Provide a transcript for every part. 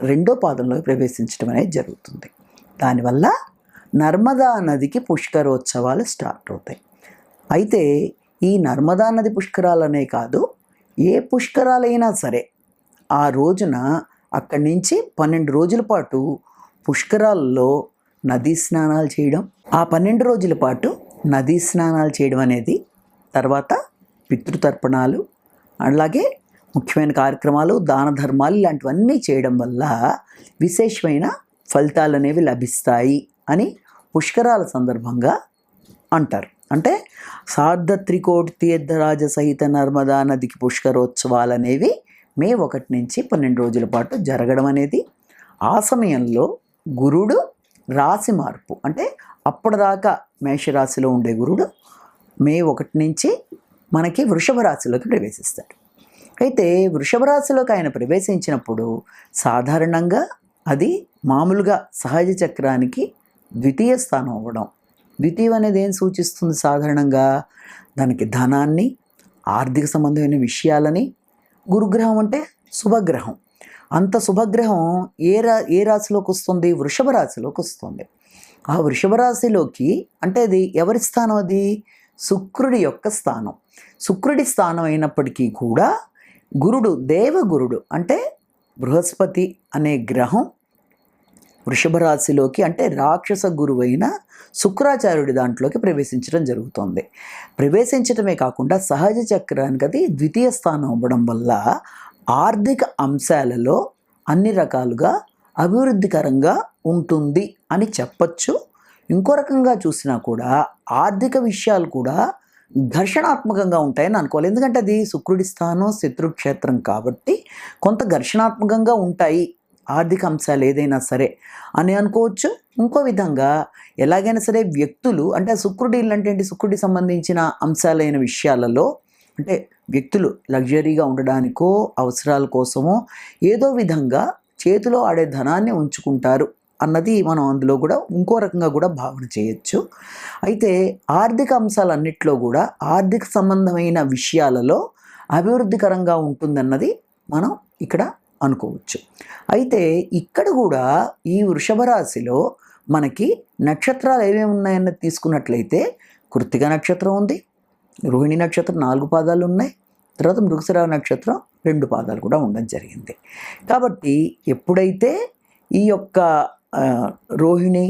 రెండో పాదంలోకి ప్రవేశించడం అనేది జరుగుతుంది. దానివల్ల నర్మదా నదికి పుష్కరోత్సవాలు స్టార్ట్ అవుతాయి. అయితే ఈ నర్మదా నది పుష్కరాలనే కాదు ఏ పుష్కరాలైనా సరే ఆ రోజున అక్కడి నుంచి పన్నెండు రోజుల పాటు పుష్కరాల్లో నదీ స్నానాలు చేయడం ఆ పన్నెండు రోజుల పాటు నదీ స్నానాలు చేయడం అనేది తర్వాత పితృతర్పణాలు అలాగే ముఖ్యమైన కార్యక్రమాలు దాన ధర్మాలు ఇలాంటివన్నీ చేయడం వల్ల విశేషమైన ఫలితాలు అనేవి లభిస్తాయి అని పుష్కరాల సందర్భంగా అంటారు. అంటే సార్ధ త్రికోటి తీర్థరాజ సహిత నర్మదా నదికి పుష్కరోత్సవాలు అనేవి మే ఒకటి నుంచి పన్నెండు రోజుల పాటు జరగడం అనేది ఆ సమయంలో గురుడు రాశి మార్పు అంటే అప్పటిదాకా మేషరాశిలో ఉండే గురుడు మే ఒకటి నుంచి మనకి వృషభ రాశిలోకి ప్రవేశిస్తాడు. అయితే వృషభ రాశిలోకి ఆయన ప్రవేశించినప్పుడు సాధారణంగా అది మామూలుగా సహజ చక్రానికి ద్వితీయ స్థానం అవ్వడం. ద్వితీయం అనేది ఏం సూచిస్తుంది? సాధారణంగా దానికి ధనాన్ని ఆర్థిక సంబంధమైన విషయాలని గురుగ్రహం అంటే శుభగ్రహం. అంత శుభగ్రహం ఏ రా ఏ రాశిలోకి వస్తుంది? వృషభ రాశిలోకి వస్తుంది. ఆ వృషభ రాశిలోకి అంటే అది ఎవరి స్థానం అది? శుక్రుడి యొక్క స్థానం. శుక్రుడి స్థానం అయినప్పటికీ కూడా గురుడు దేవగురుడు అంటే బృహస్పతి అనే గ్రహం వృషభ రాశిలోకి అంటే రాక్షస గురువైన శుక్రాచార్యుడి దాంట్లోకి ప్రవేశించడం జరుగుతుంది. ప్రవేశించడమే కాకుండా సహజ చక్రానికి అది ద్వితీయ స్థానం అవ్వడం వల్ల ఆర్థిక అంశాలలో అన్ని రకాలుగా అభివృద్ధికరంగా ఉంటుంది అని చెప్పచ్చు. ఇంకో రకంగా చూసినా కూడా ఆర్థిక విషయాలు కూడా ఘర్షణాత్మకంగా ఉంటాయని అనుకోవాలి. ఎందుకంటే అది శుక్రుడి స్థానం శత్రుక్షేత్రం కాబట్టి కొంత ఘర్షణాత్మకంగా ఉంటాయి ఆర్థిక అంశాలు ఏదైనా సరే అని అనుకోవచ్చు. ఇంకో విధంగా ఎలాగైనా సరే వ్యక్తులు అంటే శుక్రుడి ఇల్లు అంటే ఏంటి? సంబంధించిన అంశాలైన విషయాలలో అంటే వ్యక్తులు లగ్జరీగా ఉండడానికో అవసరాల కోసమో ఏదో విధంగా చేతిలో ఆడే ధనాన్ని ఉంచుకుంటారు. అన్నది మనం అందులో కూడా ఇంకో రకంగా కూడా భావన చేయొచ్చు. అయితే ఆర్థిక అంశాలన్నిట్లో కూడా ఆర్థిక సంబంధమైన విషయాలలో అభివృద్ధికరంగా ఉంటుందన్నది మనం ఇక్కడ అనుకోవచ్చు. అయితే ఇక్కడ కూడా ఈ వృషభ రాశిలో మనకి నక్షత్రాలు ఏమేమి ఉన్నాయన్నది తీసుకున్నట్లయితే కృత్తిక నక్షత్రం ఉంది రోహిణి నక్షత్రం నాలుగు పాదాలు ఉన్నాయి తర్వాత మృగశిర నక్షత్రం రెండు పాదాలు కూడా ఉండడం జరిగింది. కాబట్టి ఎప్పుడైతే ఈ యొక్క రోహిణి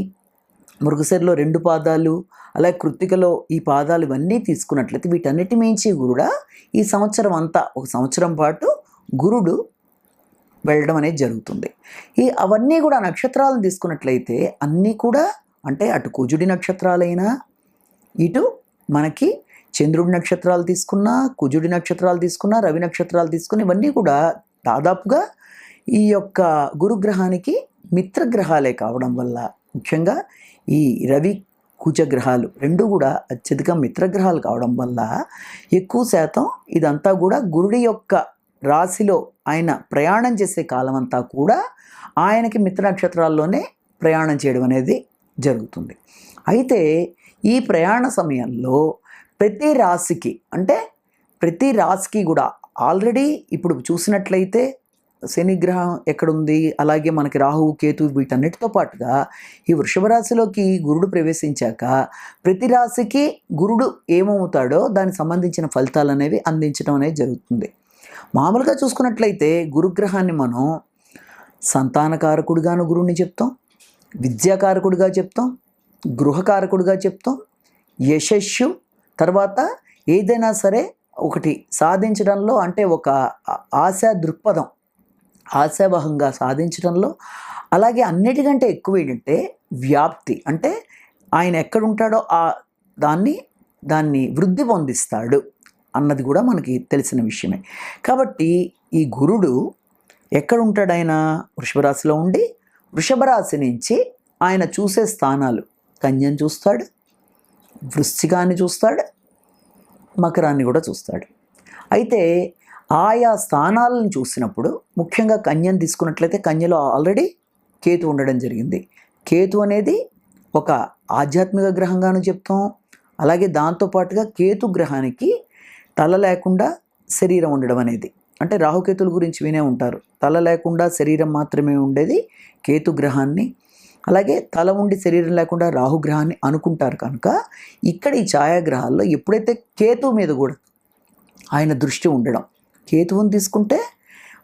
మృగశిరలో రెండు పాదాలు అలాగే కృత్తికలో ఈ పాదాలు ఇవన్నీ తీసుకున్నట్లయితే వీటన్నిటి మించి కూడా ఈ సంవత్సరం అంతా ఒక సంవత్సరం పాటు గురుడు వెళ్ళడం అనేది జరుగుతుంది. ఈ అవన్నీ కూడా నక్షత్రాలను తీసుకున్నట్లయితే అన్నీ కూడా అంటే అటు కుజుడి నక్షత్రాలైనా ఇటు మనకి చంద్రుడి నక్షత్రాలు తీసుకున్నా కుజుడి నక్షత్రాలు తీసుకున్నా రవి నక్షత్రాలు తీసుకున్న ఇవన్నీ కూడా దాదాపుగా ఈ యొక్క గురుగ్రహానికి మిత్రగ్రహాలే కావడం వల్ల ముఖ్యంగా ఈ రవి కుజగ్రహాలు రెండు కూడా అత్యధిక మిత్రగ్రహాలు కావడం వల్ల ఎక్కువ శాతం ఇదంతా కూడా గురుడి యొక్క రాశిలో ఆయన ప్రయాణం చేసే కాలం అంతా కూడా ఆయనకి మిత్ర నక్షత్రాల్లోనే ప్రయాణం చేయడం అనేది జరుగుతుంది. అయితే ఈ ప్రయాణ సమయంలో ప్రతి రాశికి అంటే ప్రతి రాశికి కూడా ఆల్రెడీ ఇప్పుడు చూసినట్లయితే శనిగ్రహం ఎక్కడుంది? అలాగే మనకి రాహువు కేతు వీటన్నిటితో పాటుగా ఈ వృషభ రాశిలోకి గురుడు ప్రవేశించాక ప్రతి రాశికి గురుడు ఏమవుతాడో దానికి సంబంధించిన ఫలితాలు అనేవి అందించడం అనేది జరుగుతుంది. మామూలుగా చూసుకున్నట్లయితే గురుగ్రహాన్ని మనం సంతానకారకుడిగాను గురువుని చెప్తాం విద్యాకారకుడిగా చెప్తాం గృహకారకుడిగా చెప్తాం యశస్సు తర్వాత ఏదైనా సరే ఒకటి సాధించడంలో అంటే ఒక ఆశా దృక్పథం ఆశావహంగా సాధించడంలో అలాగే అన్నిటికంటే ఎక్కువ ఏంటంటే వ్యాప్తి. అంటే ఆయన ఎక్కడుంటాడో ఆ దాన్ని దాన్ని వృద్ధి పొందిస్తాడు అన్నది కూడా మనకి తెలిసిన విషయమే. కాబట్టి ఈ గురుడు ఎక్కడ ఉంటాడు ఆయన ఉండి వృషభరాశి నుంచి ఆయన చూసే స్థానాలు. కన్యను చూస్తాడు వృశ్చికాన్ని చూస్తాడు మకరాన్ని కూడా చూస్తాడు. అయితే ఆయా స్థానాలను చూసినప్పుడు ముఖ్యంగా కన్యను తీసుకున్నట్లయితే కన్యలో ఆల్రెడీ కేతు ఉండడం జరిగింది. కేతు అనేది ఒక ఆధ్యాత్మిక గ్రహంగాను చెప్తాం. అలాగే దాంతోపాటుగా కేతు గ్రహానికి తల లేకుండా శరీరం ఉండడం అనేది. అంటే రాహుకేతుల గురించి వినే ఉంటారు. తల లేకుండా శరీరం మాత్రమే ఉండేది కేతు గ్రహాన్ని. అలాగే తల ఉండి శరీరం లేకుండా రాహుగ్రహాన్ని అనుకుంటారు కనుక ఇక్కడ ఈ ఛాయాగ్రహాల్లో ఎప్పుడైతే కేతు మీద కూడా ఆయన దృష్టి ఉండడం కేతువుని తీసుకుంటే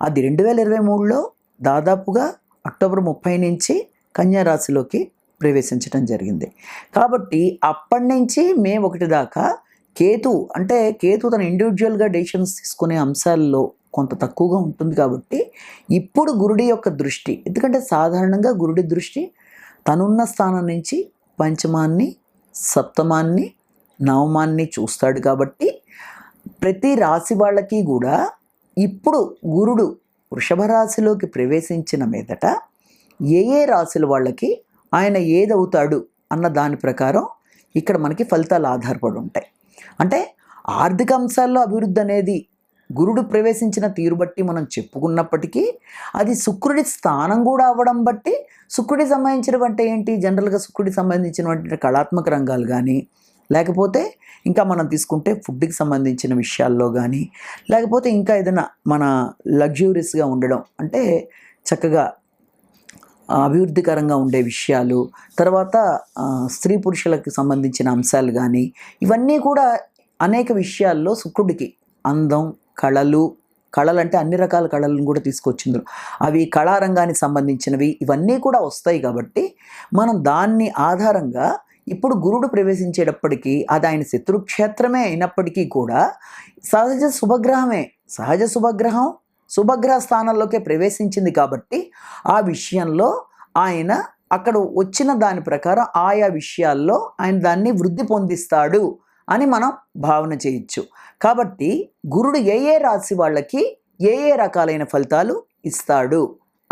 అది రెండు వేల ఇరవై మూడులో దాదాపుగా అక్టోబర్ ముప్పై నుంచి కన్యారాశిలోకి ప్రవేశించడం జరిగింది. కాబట్టి అప్పటి నుంచి మే ఒకటి దాకా కేతు అంటే కేతు తన ఇండివిజువల్గా డెసిషన్స్ తీసుకునే అంశాల్లో కొంత తక్కువగా ఉంటుంది కాబట్టి ఇప్పుడు గురుడి యొక్క దృష్టి ఎందుకంటే సాధారణంగా గురుడి దృష్టి తనున్న స్థానం నుంచి పంచమాన్ని సప్తమాన్ని నవమాన్ని చూస్తాడు కాబట్టి ప్రతి రాశి వాళ్ళకి కూడా ఇప్పుడు గురుడు వృషభ రాశిలోకి ప్రవేశించిన మీదట ఏ ఏ రాశుల వాళ్ళకి ఆయన ఏదవుతాడు అన్న దాని ప్రకారం ఇక్కడ మనకి ఫలితాలు ఆధారపడి ఉంటాయి. అంటే ఆర్థిక అంశాల్లో అభివృద్ధి అనేది గురుడు ప్రవేశించిన తీరు బట్టి మనం చెప్పుకున్నప్పటికీ అది శుక్రుడి స్థానం కూడా అవ్వడం బట్టి శుక్రుడికి సంబంధించినవంటే ఏంటి? జనరల్గా శుక్రుడికి సంబంధించినటువంటి కళాత్మక రంగాలు కానీ లేకపోతే ఇంకా మనం తీసుకుంటే ఫుడ్కి సంబంధించిన విషయాల్లో కానీ లేకపోతే ఇంకా ఏదైనా మన లగ్జూరియస్గా ఉండడం అంటే చక్కగా అభివృద్ధికరంగా ఉండే విషయాలు తర్వాత స్త్రీ పురుషులకు సంబంధించిన అంశాలు కానీ ఇవన్నీ కూడా అనేక విషయాల్లో శుక్రుడికి అందం కళలు కళలు అంటే అన్ని రకాల కళలను కూడా తీసుకొచ్చింది అవి కళారంగానికి సంబంధించినవి ఇవన్నీ కూడా వస్తాయి కాబట్టి మనం దాన్ని ఆధారంగా ఇప్పుడు గురుడు ప్రవేశించేటప్పటికీ అది ఆయన శత్రుక్షేత్రమే అయినప్పటికీ కూడా సహజ శుభగ్రహమే సహజ శుభగ్రహం శుభగ్రహ స్థానంలోకే ప్రవేశించింది కాబట్టి ఆ విషయంలో ఆయన అక్కడ వచ్చిన దాని ప్రకారం ఆయా విషయాల్లో ఆయన దాన్ని వృద్ధి పొందిస్తాడు అని మనం భావన చేయొచ్చు. కాబట్టి గురుడు ఏ ఏ రాశి వాళ్ళకి ఏ ఏ రకాలైన ఫలితాలు ఇస్తాడు?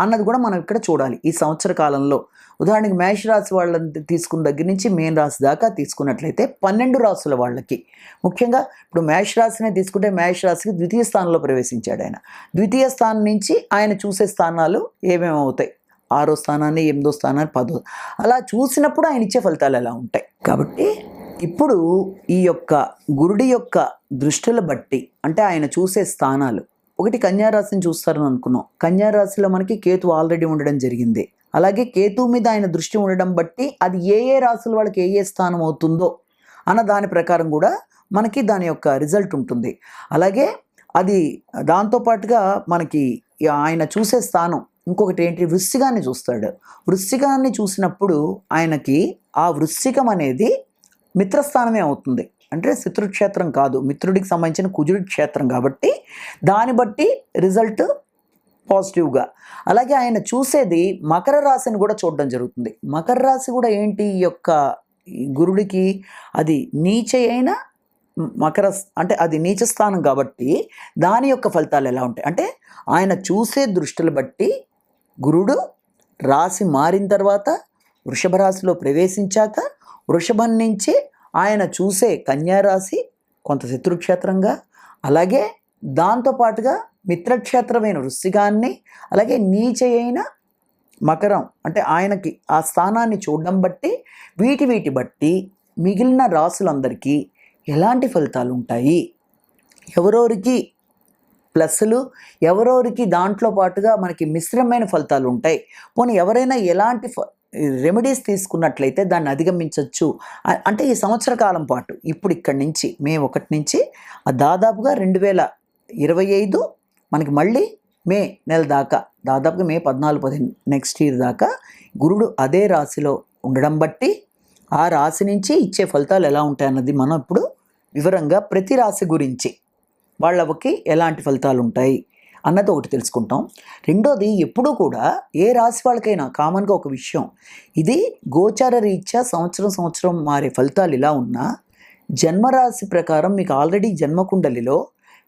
అన్నది కూడా మనం ఇక్కడ చూడాలి. ఈ సంవత్సర కాలంలో ఉదాహరణకి మేష రాశి వాళ్ళని తీసుకున్న దగ్గర నుంచి మేన్ రాశి దాకా తీసుకున్నట్లయితే పన్నెండు రాసుల వాళ్ళకి ముఖ్యంగా ఇప్పుడు మేష రాశినే తీసుకుంటే మేష రాశికి ద్వితీయ స్థానంలో ప్రవేశించాడు ఆయన. ద్వితీయ స్థానం నుంచి ఆయన చూసే స్థానాలు ఏమేమి అవుతాయి? ఆరో స్థానాన్ని ఎనిమిదో స్థానాన్ని పదో అలా చూసినప్పుడు ఆయన ఇచ్చే ఫలితాలు ఎలా ఉంటాయి? కాబట్టి ఇప్పుడు ఈ యొక్క గురుడి యొక్క దృష్టిల బట్టి అంటే ఆయన చూసే స్థానాలు ఒకటి కన్యారాశిని చూస్తారని అనుకున్నాం. కన్యారాశిలో మనకి కేతు ఆల్రెడీ ఉండడం జరిగింది. అలాగే కేతు మీద ఆయన దృష్టి ఉండడం బట్టి అది ఏ ఏ రాశుల వాళ్ళకి ఏ ఏ స్థానం అవుతుందో అన్న దాని ప్రకారం కూడా మనకి దాని యొక్క రిజల్ట్ ఉంటుంది. అలాగే అది దాంతోపాటుగా మనకి ఆయన చూసే స్థానం ఇంకొకటి ఏంటి? వృశ్చికాన్ని చూస్తాడు. వృశ్చికాన్ని చూసినప్పుడు ఆయనకి ఆ వృశ్చికం అనేది మిత్రస్థానమే అవుతుంది. అంటే శత్రుక్షేత్రం కాదు. మిత్రుడికి సంబంధించిన కుజుడి క్షేత్రం కాబట్టి దాన్ని బట్టి రిజల్ట్ పాజిటివ్గా. అలాగే ఆయన చూసేది మకర రాశిని కూడా చూడడం జరుగుతుంది. మకర రాశి కూడా ఏంటి? ఈ యొక్క గురుడికి అది నీచ అయిన మకర అంటే అది నీచ స్థానం కాబట్టి దాని యొక్క ఫలితాలు ఎలా ఉంటాయి? అంటే ఆయన చూసే దృష్టిని బట్టి గురుడు రాశి మారిన తర్వాత వృషభ రాశిలో ప్రవేశించాక వృషభం నుంచి ఆయన చూసే కన్యారాశి కొంత శత్రుక్షేత్రంగా అలాగే దాంతోపాటుగా మిత్రక్షేత్రమైన వృశ్చికాన్ని అలాగే నీచయైన మకరం అంటే ఆయనకి ఆ స్థానాన్ని చూడడం బట్టి వీటి వీటి బట్టి మిగిలిన రాసులందరికీ ఎలాంటి ఫలితాలు ఉంటాయి ఎవరెవరికి ప్లస్లు ఎవరెవరికి దాంట్లో పాటుగా మనకి మిశ్రమైన ఫలితాలు ఉంటాయి పోనీ ఎవరైనా ఎలాంటి ఫ- రెమెడీస్ తీసుకున్నట్లయితే దాన్ని అధిగమించవచ్చు అంటే ఈ సంవత్సర కాలం పాటు ఇప్పుడు ఇక్కడి నుంచి మే ఒకటి నుంచి దాదాపుగా రెండు వేల ఇరవై ఐదు మనకి మళ్ళీ మే నెల దాకా దాదాపుగా మే పద్నాలుగు పదిహేను నెక్స్ట్ ఇయర్ దాకా గురుడు అదే రాశిలో ఉండడం బట్టి ఆ రాశి నుంచి ఇచ్చే ఫలితాలు ఎలా ఉంటాయన్నది మనం ఇప్పుడు వివరంగా ప్రతి రాశి గురించి వాళ్ళకి ఎలాంటి ఫలితాలు ఉంటాయి అన్నది ఒకటి తెలుసుకుంటాం. రెండోది ఎప్పుడూ కూడా ఏ రాశి వాళ్ళకైనా కామన్గా ఒక విషయం ఇది గోచార రీత్యా సంవత్సరం సంవత్సరం మారే ఫలితాలు ఇలా ఉన్నా జన్మరాశి ప్రకారం మీకు ఆల్రెడీ జన్మకుండలిలో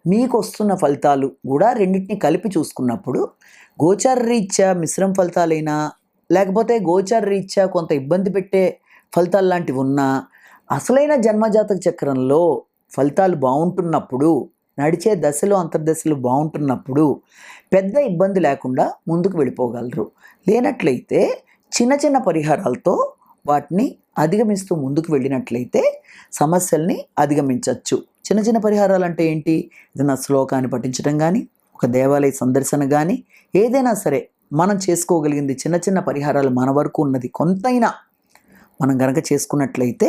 మీకు వస్తున్న ఫలితాలు కూడా రెండింటిని కలిపి చూసుకున్నప్పుడు గోచార రీత్యా మిశ్రమ ఫలితాలైనా లేకపోతే గోచార రీత్యా కొంత ఇబ్బంది పెట్టే ఫలితాలు లాంటివి ఉన్నా అసలైన జన్మజాతక చక్రంలో ఫలితాలు బాగుంటున్నప్పుడు నడిచే దశలు అంతర్దశలు బాగుంటున్నప్పుడు పెద్ద ఇబ్బంది లేకుండా ముందుకు వెళ్ళిపోగలరు. లేనట్లయితే చిన్న చిన్న పరిహారాలతో వాటిని అధిగమిస్తూ ముందుకు వెళ్ళినట్లయితే సమస్యల్ని అధిగమించవచ్చు చిన్న చిన్న పరిహారాలు అంటే ఏంటి? ఏదైనా శ్లోకాన్ని పఠించడం కానీ ఒక దేవాలయ సందర్శన కానీ ఏదైనా సరే మనం చేసుకోగలిగింది చిన్న చిన్న పరిహారాలు మన వరకు ఉన్నది. కొంతైనా మనం గనక చేసుకున్నట్లయితే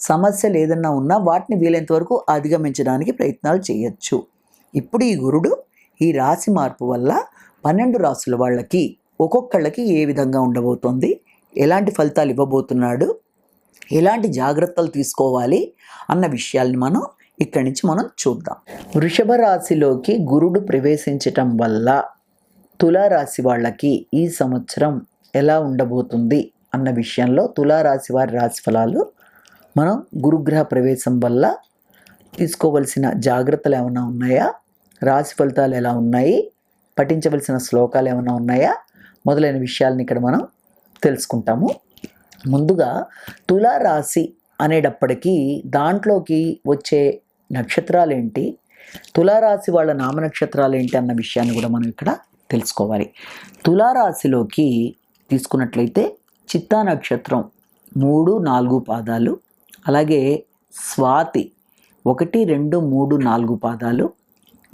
సమస్యలు ఏదన్నా ఉన్నా వాటిని వీలైనంత వరకు అధిగమించడానికి ప్రయత్నాలు చేయొచ్చు. ఇప్పుడు ఈ గురుడు ఈ రాశి మార్పు వల్ల పన్నెండు రాసుల వాళ్ళకి ఒక్కొక్కళ్ళకి ఏ విధంగా ఉండబోతోంది? ఎలాంటి ఫలితాలు ఇవ్వబోతున్నాడు? ఎలాంటి జాగ్రత్తలు తీసుకోవాలి? అన్న విషయాల్ని మనం ఇక్కడి నుంచి మనం చూద్దాం. వృషభ రాశిలోకి గురుడు ప్రవేశించటం వల్ల తులారాశి వాళ్ళకి ఈ సంవత్సరం ఎలా ఉండబోతుంది? అన్న విషయంలో తులారాశి వారి రాశి ఫలాలు మనం గురుగ్రహ ప్రవేశం వల్ల తీసుకోవలసిన జాగ్రత్తలు ఏమైనా ఉన్నాయా? రాశి ఫలితాలు ఎలా ఉన్నాయి? పఠించవలసిన శ్లోకాలు ఏమైనా ఉన్నాయా? మొదలైన విషయాలను ఇక్కడ మనం తెలుసుకుంటాము. ముందుగా తులారాశి అనేటప్పటికీ దాంట్లోకి వచ్చే నక్షత్రాలు ఏంటి తులారాశి వాళ్ళ నామ నక్షత్రాలు ఏంటి అన్న విషయాన్ని కూడా మనం ఇక్కడ తెలుసుకోవాలి. తులారాశిలోకి తీసుకున్నట్లయితే చిత్తా నక్షత్రం మూడు నాలుగు పాదాలు అలాగే స్వాతి ఒకటి రెండు మూడు నాలుగు పాదాలు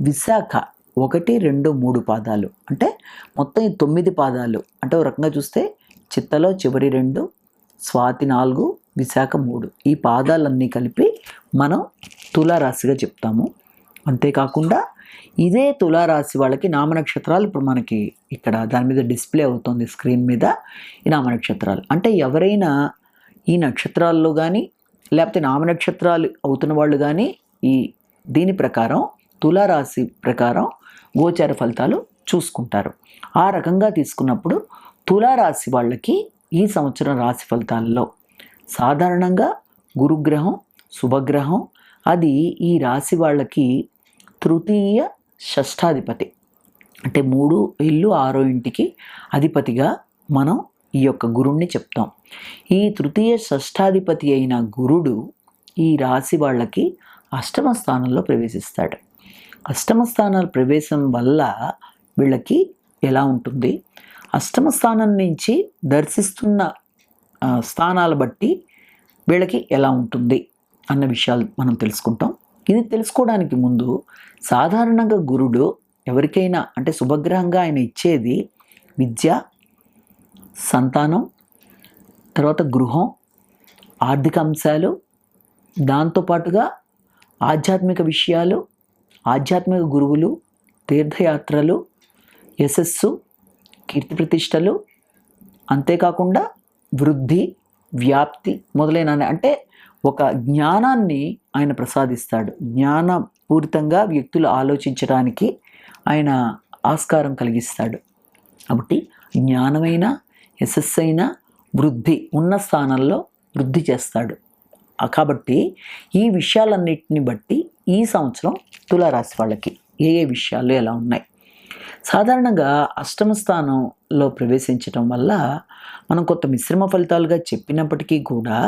విశాఖ ఒకటి రెండు మూడు పాదాలు. అంటే మొత్తం ఈ తొమ్మిది పాదాలు. అంటే ఒక రకంగా చూస్తే చిత్తలో చివరి రెండు స్వాతి నాలుగు విశాఖ మూడు. ఈ పాదాలన్నీ కలిపి మనం తులారాశిగా చెప్తాము. అంతేకాకుండా ఇదే తులారాశి వాళ్ళకి నామనక్షత్రాలు ఇప్పుడు మనకి ఇక్కడ దాని మీద డిస్ప్లే అవుతుంది స్క్రీన్ మీద ఈ నామనక్షత్రాలు. అంటే ఎవరైనా ఈ నక్షత్రాల్లో కానీ లేకపోతే నామనక్షత్రాలు అవుతున్న వాళ్ళు కానీ ఈ దీని ప్రకారం తులారాశి ప్రకారం గోచార ఫలితాలు చూసుకుంటారు. ఆ రకంగా తీసుకున్నప్పుడు తులారాశి వాళ్ళకి ఈ సంవత్సరం రాశి ఫలితాల్లో సాధారణంగా గురుగ్రహం శుభగ్రహం అది ఈ రాశి వాళ్ళకి తృతీయ షష్ఠాధిపతి అంటే మూడు ఇల్లు ఆరో ఇంటికి అధిపతిగా మనం ఈ యొక్క గురుణ్ణి చెప్తాం. ఈ తృతీయ షష్ఠాధిపతి అయిన గురుడు ఈ రాశి వాళ్ళకి అష్టమ స్థానంలో ప్రవేశిస్తాడు. అష్టమ స్థానాల ప్రవేశం వల్ల వీళ్ళకి ఎలా ఉంటుంది? అష్టమ స్థానం నుంచి దర్శిస్తున్న స్థానాలు బట్టి వీళ్ళకి ఎలా ఉంటుంది? అన్న విషయాలు మనం తెలుసుకుంటాం. ఇది తెలుసుకోవడానికి ముందు సాధారణంగా గురుడు ఎవరికైనా అంటే శుభగ్రహంగా ఆయన ఇచ్చేది విద్య సంతానం తర్వాత గృహం ఆర్థిక అంశాలు దాంతోపాటుగా ఆధ్యాత్మిక విషయాలు ఆధ్యాత్మిక గురువులు తీర్థయాత్రలు యశస్సు కీర్తి ప్రతిష్టలు అంతేకాకుండా వృద్ధి వ్యాప్తి మొదలైన అంటే ఒక జ్ఞానాన్ని ఆయన ప్రసాదిస్తాడు. జ్ఞానపూరితంగా వ్యక్తులు ఆలోచించడానికి ఆయన ఆస్కారం కలిగిస్తాడు. కాబట్టి జ్ఞానమైన యశస్సైన వృద్ధి ఉన్న స్థానంలో వృద్ధి చేస్తాడు. కాబట్టి ఈ విషయాలన్నిటిని బట్టి ఈ సంవత్సరం తులారాశి వాళ్ళకి ఏ ఏ విషయాలు ఎలా ఉన్నాయి? సాధారణంగా అష్టమ స్థానంలో ప్రవేశించటం వల్ల మనం కొంత మిశ్రమ ఫలితాలుగా చెప్పినప్పటికీ కూడా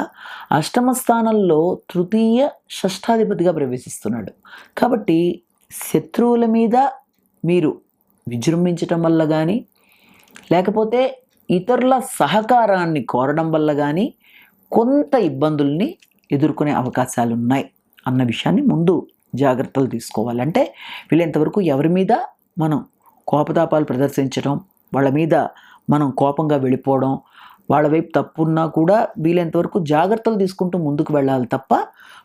అష్టమ స్థానంలో తృతీయ షష్ఠాధిపతిగా ప్రవేశిస్తున్నాడు. కాబట్టి శత్రువుల మీద మీరు విజృంభించటం వల్ల కానీ లేకపోతే ఇతరుల సహకారాన్ని కోరడం వల్ల కానీ కొంత ఇబ్బందుల్ని ఎదుర్కొనే అవకాశాలు ఉన్నాయి అన్న విషయాన్ని ముందు జాగ్రత్తలు తీసుకోవాలంటే వీళ్ళంతవరకు ఎవరి మీద మనం కోపతాపాలు ప్రదర్శించడం వాళ్ళ మీద మనం కోపంగా వెళ్ళిపోవడం వాళ్ళ వైపు తప్పున్నా కూడా వీలైనంతవరకు జాగ్రత్తలు తీసుకుంటూ ముందుకు వెళ్ళాలి తప్ప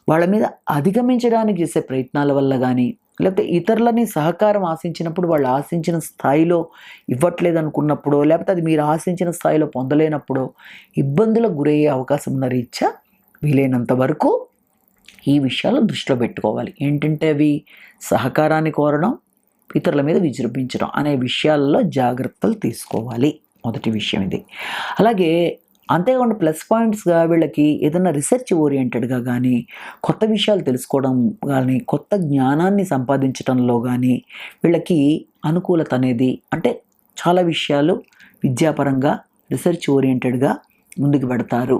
వాళ్ళ మీద అధిగమించడానికి చేసే ప్రయత్నాల వల్ల కానీ లేకపోతే ఇతరులని సహకారం ఆశించినప్పుడు వాళ్ళు ఆశించిన స్థాయిలో ఇవ్వట్లేదు అనుకున్నప్పుడు లేకపోతే అది మీరు ఆశించిన స్థాయిలో పొందలేనప్పుడు ఇబ్బందులకు గురయ్యే అవకాశం ఉన్న రీత్యా వీలైనంత వరకు ఈ విషయాలు దృష్టిలో పెట్టుకోవాలి. ఏంటంటే అవి సహకారాన్ని కోరడం ఇతరుల మీద విజృంభించడం అనే విషయాల్లో జాగ్రత్తలు తీసుకోవాలి. మొదటి విషయం ఇది. అలాగే అంతేకాకుండా ప్లస్ పాయింట్స్గా వీళ్ళకి ఏదైనా రీసెర్చ్ ఓరియంటెడ్గా కానీ కొత్త విషయాలు తెలుసుకోవడం కానీ కొత్త జ్ఞానాన్ని సంపాదించడంలో కానీ వీళ్ళకి అనుకూలత అనేది అంటే చాలా విషయాలు విద్యాపరంగా రీసెర్చ్ ఓరియంటెడ్గా ముందుకు పెడతారు.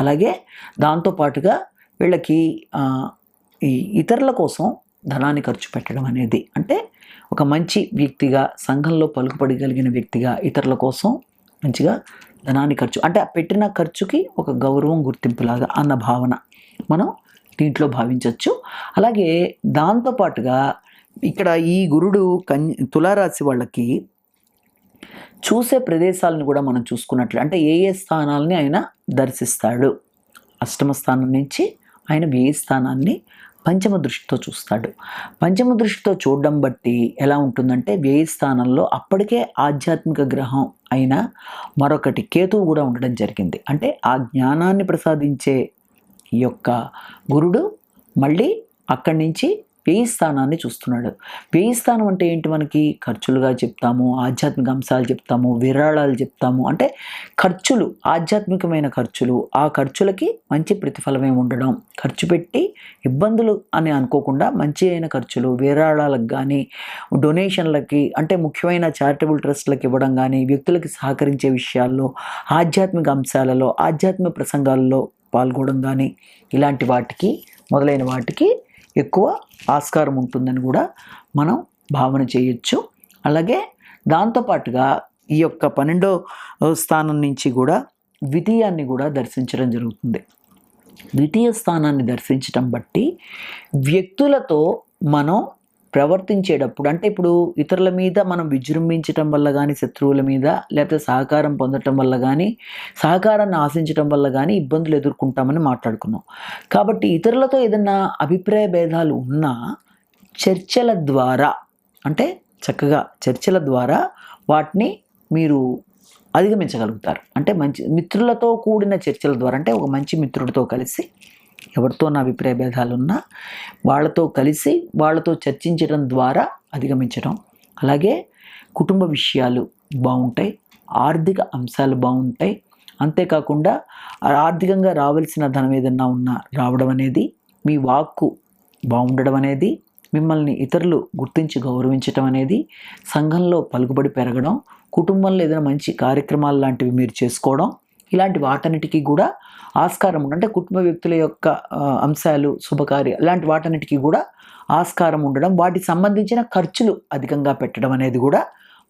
అలాగే దాంతోపాటుగా వీళ్ళకి ఈ ఇతరుల కోసం ధనాన్ని ఖర్చు పెట్టడం అనేది అంటే ఒక మంచి వ్యక్తిగా సంఘంలో పలుకుపడగలిగిన వ్యక్తిగా ఇతరుల కోసం మంచిగా ధనాన్ని ఖర్చు అంటే ఆ పెట్టిన ఖర్చుకి ఒక గౌరవం గుర్తింపులాగా అన్న భావన మనం దీంట్లో భావించవచ్చు అలాగే దాంతోపాటుగా ఇక్కడ ఈ గురుడు కన్ తులారాశి వాళ్ళకి చూసే ప్రదేశాలను కూడా మనం చూసుకున్నట్లు అంటే ఏ ఏ స్థానాలని ఆయన దర్శిస్తాడు. అష్టమ స్థానం నుంచి ఆయన వ్యయ స్థానాన్ని పంచమ దృష్టితో చూస్తాడు. పంచమ దృష్టితో చూడడం బట్టి ఎలా ఉంటుందంటే వ్యయ స్థానంలో అప్పటికే ఆధ్యాత్మిక గ్రహం అయిన మరొకటి కేతువు కూడా ఉండడం జరిగింది. అంటే ఆ జ్ఞానాన్ని ప్రసాదించే యొక్క గురుడు మళ్ళీ అక్కడి నుంచి వ్యయి స్థానాన్ని చూస్తున్నాడు. వ్యయి స్థానం అంటే ఏంటి మనకి? ఖర్చులుగా చెప్తాము ఆధ్యాత్మిక అంశాలు చెప్తాము విరాళాలు చెప్తాము. అంటే ఖర్చులు ఆధ్యాత్మికమైన ఖర్చులు. ఆ ఖర్చులకి మంచి ప్రతిఫలమే ఉండడం? ఖర్చు పెట్టి ఇబ్బందులు అని అనుకోకుండా మంచి అయిన ఖర్చులు విరాళాలకు కానీ డొనేషన్లకి అంటే ముఖ్యమైన చారిటబుల్ ట్రస్ట్లకు ఇవ్వడం కానీ వ్యక్తులకి సహకరించే విషయాల్లో ఆధ్యాత్మిక అంశాలలో ఆధ్యాత్మిక ప్రసంగాల్లో పాల్గొనడం కానీ ఇలాంటి వాటికి మొదలైన వాటికి ఎక్కువ ఆస్కారం ఉంటుందని కూడా మనం భావన చేయొచ్చు. అలాగే దాంతోపాటుగా ఈ యొక్క పన్నెండో స్థానం నుంచి కూడా ద్వితీయాన్ని కూడా దర్శించడం జరుగుతుంది. ద్వితీయ స్థానాన్ని దర్శించటం బట్టి వ్యక్తులతో మనం ప్రవర్తించేటప్పుడు అంటే ఇప్పుడు ఇతరుల మీద మనం విజృంభించటం వల్ల కానీ శత్రువుల మీద లేకపోతే సహకారం పొందటం వల్ల కానీ సహకారాన్ని ఆశించటం వల్ల కానీ ఇబ్బందులు ఎదుర్కొంటామని మాట్లాడుకున్నాం. కాబట్టి ఇతరులతో ఏదైనా అభిప్రాయ భేదాలు ఉన్నా చర్చల ద్వారా అంటే చక్కగా చర్చల ద్వారా వాటిని మీరు అధిగమించగలుగుతారు. అంటే మంచి మిత్రులతో కూడిన చర్చల ద్వారా అంటే ఒక మంచి మిత్రుడితో కలిసి ఎవరితో నా అభిప్రాయ భేదాలు ఉన్నా వాళ్ళతో కలిసి వాళ్ళతో చర్చించడం ద్వారా అధిగమించడం. అలాగే కుటుంబ విషయాలు బాగుంటాయి ఆర్థిక అంశాలు బాగుంటాయి. అంతేకాకుండా ఆర్థికంగా రావాల్సిన ధనం ఏదన్నా ఉన్నా రావడం అనేది మీ వాక్కు బాగుండడం అనేది మిమ్మల్ని ఇతరులు గుర్తించి గౌరవించటం అనేది సంఘంలో పలుకుబడి పెరగడం కుటుంబంలో ఏదైనా మంచి కార్యక్రమాలు లాంటివి మీరు చేసుకోవడం ఇలాంటి వాటన్నిటికీ కూడా ఆస్కారం ఉంది అంటే కుటుంబ వ్యక్తుల యొక్క అంశాలు శుభకార్య ఇలాంటి వాటన్నిటికీ కూడా ఆస్కారం ఉండడం వాటికి సంబంధించిన ఖర్చులు అధికంగా పెట్టడం అనేది కూడా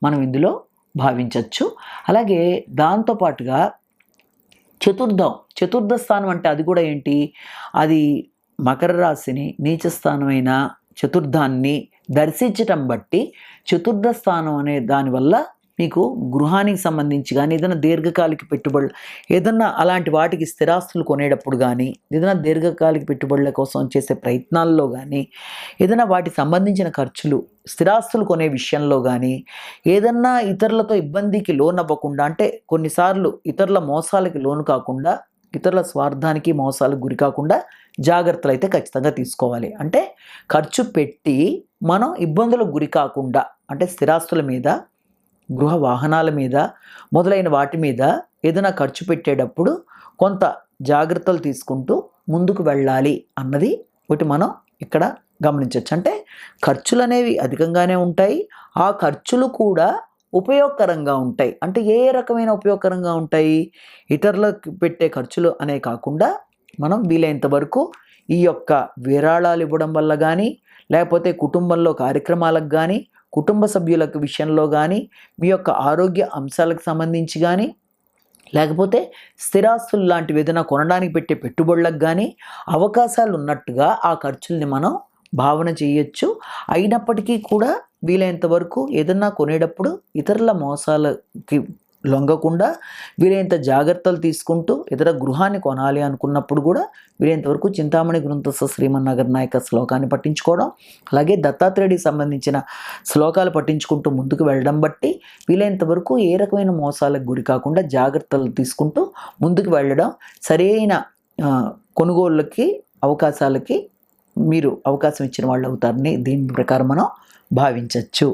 మనం ఇందులో భావించవచ్చు అలాగే దాంతోపాటుగా చతుర్థం చతుర్థ స్థానం అంటే అది కూడా ఏంటి? అది మకర రాశిని నీచ స్థానమైన చతుర్థాన్ని దర్శించటం బట్టి చతుర్థ స్థానం అనే దానివల్ల మీకు గృహానికి సంబంధించి కానీ ఏదైనా దీర్ఘకాలిక పెట్టుబడులు ఏదన్నా అలాంటి వాటికి స్థిరాస్తులు కొనేటప్పుడు కానీ ఏదైనా దీర్ఘకాలిక పెట్టుబడుల కోసం చేసే ప్రయత్నాల్లో కానీ ఏదైనా వాటికి సంబంధించిన ఖర్చులు స్థిరాస్తులు కొనే విషయంలో కానీ ఏదన్నా ఇతరులతో ఇబ్బందికి లోనవ్వకుండా అంటే కొన్నిసార్లు ఇతరుల మోసాలకి లోను కాకుండా ఇతరుల స్వార్థానికి మోసాలకు గురి కాకుండా జాగ్రత్తలు అయితే ఖచ్చితంగా తీసుకోవాలి. అంటే ఖర్చు పెట్టి మనం ఇబ్బందులకు గురి కాకుండా అంటే స్థిరాస్తుల మీద గృహ వాహనాల మీద మొదలైన వాటి మీద ఏదైనా ఖర్చు పెట్టేటప్పుడు కొంత జాగ్రత్తలు తీసుకుంటూ ముందుకు వెళ్ళాలి అన్నది ఒకటి మనం ఇక్కడ గమనించవచ్చు. అంటే ఖర్చులు అనేవి అధికంగానే ఉంటాయి. ఆ ఖర్చులు కూడా ఉపయోగకరంగా ఉంటాయి. అంటే ఏ రకమైన ఉపయోగకరంగా ఉంటాయి? ఇతరులకు పెట్టే ఖర్చులు అనే కాకుండా మనం వీలైనంత వరకు ఈ యొక్క విరాళాలు ఇవ్వడం వల్ల కానీ లేకపోతే కుటుంబంలో కార్యక్రమాలకు కానీ కుటుంబ సభ్యులకు విషయంలో కానీ మీ యొక్క ఆరోగ్య అంశాలకు సంబంధించి కానీ లేకపోతే స్థిరాస్తులు లాంటివి ఏదైనా కొనడానికి పెట్టే పెట్టుబడులకు కానీ అవకాశాలు ఉన్నట్టుగా ఆ ఖర్చుల్ని మనం భావన చేయొచ్చు. అయినప్పటికీ కూడా వీలైనంత వరకు ఏదన్నా కొనేటప్పుడు ఇతరుల మోసాలకి లొంగకుండా వీలైనంత జాగ్రత్తలు తీసుకుంటూ ఇతర గృహాన్ని కొనాలి అనుకున్నప్పుడు కూడా వీలైనంతవరకు చింతామణి గ్రంథస్థ శ్రీమన్నగర్ నాయక శ్లోకాన్ని పట్టించుకోవడం అలాగే దత్తాత్రేయుడికి సంబంధించిన శ్లోకాలు పట్టించుకుంటూ ముందుకు వెళ్ళడం బట్టి వీలైనంత వరకు ఏ రకమైన మోసాలకు గురి కాకుండా జాగ్రత్తలు తీసుకుంటూ ముందుకు వెళ్ళడం సరైన కొనుగోళ్ళకి అవకాశాలకి మీరు అవకాశం ఇచ్చిన వాళ్ళు అవుతారని దీని ప్రకారం మనం భావించవచ్చు